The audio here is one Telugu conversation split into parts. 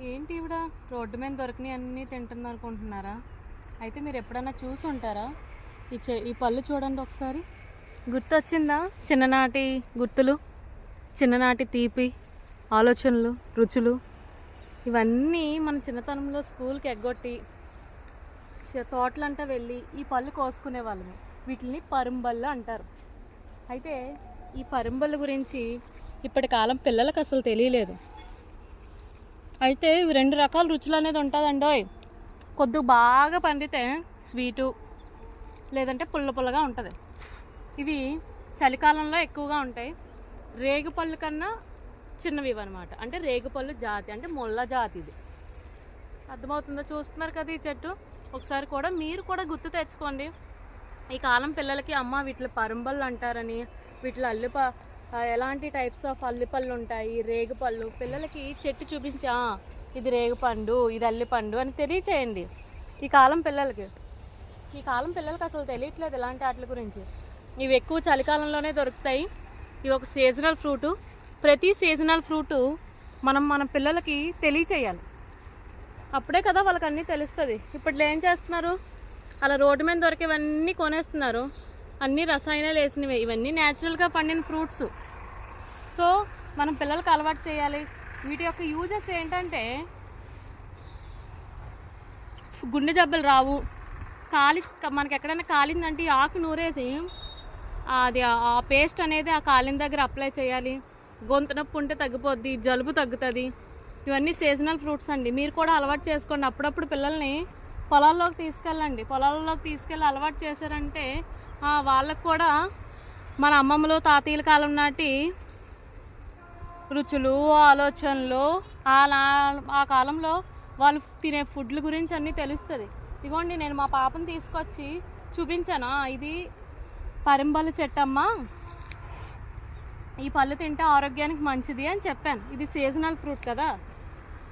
ఏంటి ఇవిడ? రోడ్డు మీద దొరికినవి అన్నీ తింటుంది అనుకుంటున్నారా? అయితే మీరు ఎప్పుడన్నా చూసి ఉంటారా? ఈ చె ఈ పళ్ళు చూడండి ఒకసారి. గుర్తొచ్చిందా? చిన్ననాటి గుర్తులు చిన్ననాటి తీపి ఆలోచనలు రుచులు. ఇవన్నీ మన చిన్నతనంలో స్కూల్కి ఎగ్గొట్టి చ- తోటలంటా వెళ్ళి ఈ పళ్ళు కోసుకునే వాళ్ళము. వీటిని పరుంబళ్ళు అంటారు. అయితే ఈ పరుంబళ్ళు గురించి ఇప్పటి కాలం పిల్లలకు అసలు తెలియలేదు. అయితే ఇవి రెండు రకాల రుచులు అనేది ఉంటుందండి కొద్దిగా బాగా పండితే స్వీటు లేదంటే పుల్ల పుల్లగా ఉంటుంది. ఇవి చలికాలంలో ఎక్కువగా ఉంటాయి. రేగుపళ్ళు కన్నా చిన్నవి అనమాట అంటే రేగుపళ్ళు జాతి అంటే ముళ్ళ జాతి ఇది. అర్థమవుతుందో చూస్తున్నారు కదా ఈ చెట్టు? ఒకసారి కూడా మీరు కూడా గుర్తు తెచ్చుకోండి. ఈ కాలం పిల్లలకి అమ్మ వీటిలో పరంబళ్ళు అంటారని వీటిలో అల్లిప ఎలాంటి టైప్స్ ఆఫ్ అల్లిపళ్ళు ఉంటాయి రేగుపళ్ళు. పిల్లలకి చెట్టు చూపించా. ఇది రేగుపండు ఇది అల్లిపండు అని తెలియచేయండి. ఈ కాలం పిల్లలకి. ఈ కాలం పిల్లలకి అసలు తెలియట్లేదు ఇలాంటి వాటి గురించి. ఇవి ఎక్కువ చలికాలంలోనే దొరుకుతాయి. ఇవి ఒక సీజనల్ ఫ్రూటు ప్రతి సీజనల్ ఫ్రూటు మనం మన పిల్లలకి తెలియచేయాలి. అప్పుడే కదా వాళ్ళకి అన్నీ తెలుస్తుంది. ఇప్పట్లో ఏం చేస్తున్నారు? అలా రోడ్డు మీద దొరికేవన్నీ కొనేస్తున్నారు. అన్నీ రసాయనాలు వేసినవి. ఇవన్నీ న్యాచురల్గా పండిన ఫ్రూట్స్ సో మనం పిల్లలకు అలవాటు చేయాలి. వీటి యొక్క యూజెస్ ఏంటంటే గుండె జబ్బులు రావు. కాలి మనకి ఎక్కడైనా కాలిందంటే ఈ ఆకు నూరేసి అది ఆ పేస్ట్ అనేది ఆ కాలిన దగ్గర అప్లై చేయాలి. గొంతు నొప్పి ఉంటే తగ్గిపోద్ది జలుబు తగ్గుతుంది. ఇవన్నీ సీజనల్ ఫ్రూట్స్ అండి. మీరు కూడా అలవాటు చేసుకోండి. అప్పుడప్పుడు పిల్లల్ని పొలాల్లోకి తీసుకెళ్ళండి. పొలాల్లోకి తీసుకెళ్ళి అలవాటు చేశారంటే వాళ్ళకు కూడా మన అమ్మమ్మలు తాతయ్యల కాలం నాటి రుచులు ఆలోచనలు ఆ ఆ కాలంలో వాళ్ళు తినే ఫుడ్ల గురించి అన్నీ తెలుస్తుంది. ఇదిగోండి నేను మా పాపను తీసుకొచ్చి చూపించాను. ఇది పరింబల చెట్టమ్మ. ఈ పళ్ళు తింటే ఆరోగ్యానికి మంచిది అని చెప్పాను. ఇది సీజనల్ ఫ్రూట్ కదా.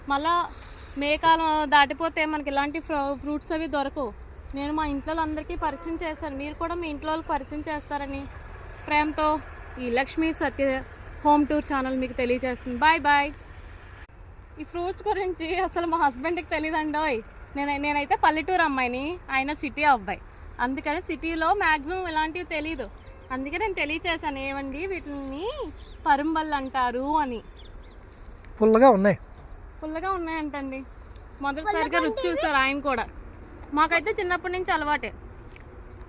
మళ్ళా మే కాలం దాటిపోతే మనకి ఇలాంటి ఫ్రూ- ఫ్రూట్స్ అవి దొరకవు. నేను మా ఇంట్లో అందరికీ పరిచయం చేశాను. మీరు కూడా మీ ఇంట్లో వాళ్ళకి పరిచయం చేస్తారని ప్రేమతో ఈ Lakshmi Satya home tour channel మీకు తెలియజేస్తుంది. Bye bye. ఈ ఫ్రూట్స్ గురించి అసలు మా హస్బెండ్కి తెలియదండోయ్ నేను నేనైతే పల్లెటూరు అమ్మాయిని ఆయన సిటీ అబ్బాయి. అందుకని సిటీలో మ్యాక్సిమం ఇలాంటివి తెలియదు అందుకే నేను తెలియచేశాను ఏమండి వీటిని పరుంబళ్ళు అంటారు అని. పుల్లగా ఉన్నాయి. పుల్లగా ఉన్నాయంటండి. మొదటిసారిగా రుచి చూసారు ఆయన కూడా. మాకైతే చిన్నప్పటి నుంచి అలవాటే.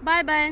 Bye bye.